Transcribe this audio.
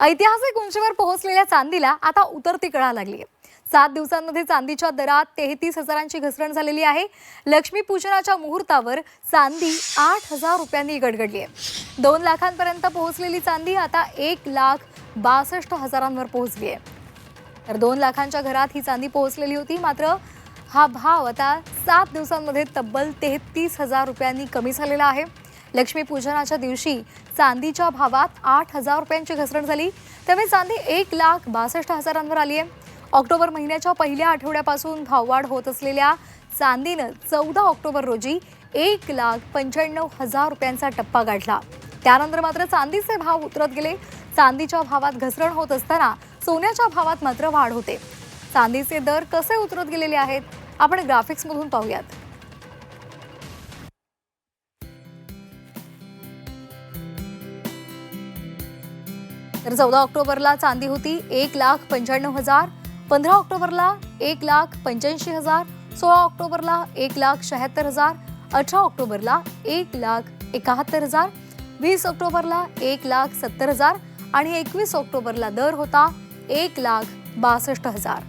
ऐतिहासिक उंचीवर पोहोचलेल्या चांदीला आता उतरती कळा लागली आहे. सात दिवसांमध्ये चांदीच्या दरात तेहतीस हजारांची घसरण झालेली आहे. लक्ष्मीपूजनाच्या मुहूर्तावर चांदी आठ हजार रुपयांनी गडगडली आहे. दोन लाखांपर्यंत पोहोचलेली चांदी आता एक लाख बासष्ट हजारांवर पोहोचली आहे. तर दोन लाखांच्या घरात ही चांदी पोहोचलेली होती. मात्र हा भाव आता सात दिवसांमध्ये तब्बल तेहतीस हजार रुपयांनी कमी झालेला आहे. लक्ष्मीपूजनाच्या दिवशी चांदीच्या भावात आठ हजार रुपयांची घसरण झाली. त्यामुळे चांदी एक लाख बासष्ट हजारांवर आली आहे. ऑक्टोबर महिन्याच्या पहिल्या आठवड्यापासून भाववाढ होत असलेल्या चांदीनं चौदा ऑक्टोबर रोजी एक लाख पंच्याण्णव हजार रुपयांचा टप्पा गाठला. त्यानंतर मात्र चांदीचे भाव उतरत गेले. चांदीच्या भावात घसरण होत असताना सोन्याच्या भावात मात्र वाढ होते. चांदीचे दर कसे उतरत गेलेले आहेत? आपण ग्राफिक्समधून पाहूयात. तर चौदा ऑक्टोबरला चांदी होती एक लाख पंच्याण्णव हजार पंधरा ऑक्टोबरला एक लाख पंच्याऐंशी हजार सोळा ऑक्टोबरला एक लाख शहात्तर हजार अठरा ऑक्टोबरला एक लाख एकाहत्तर हजार वीस ऑक्टोबरला एक लाख सत्तर हजार आणि एकवीस ऑक्टोबरला दर होता एक लाख बासष्ट हजार.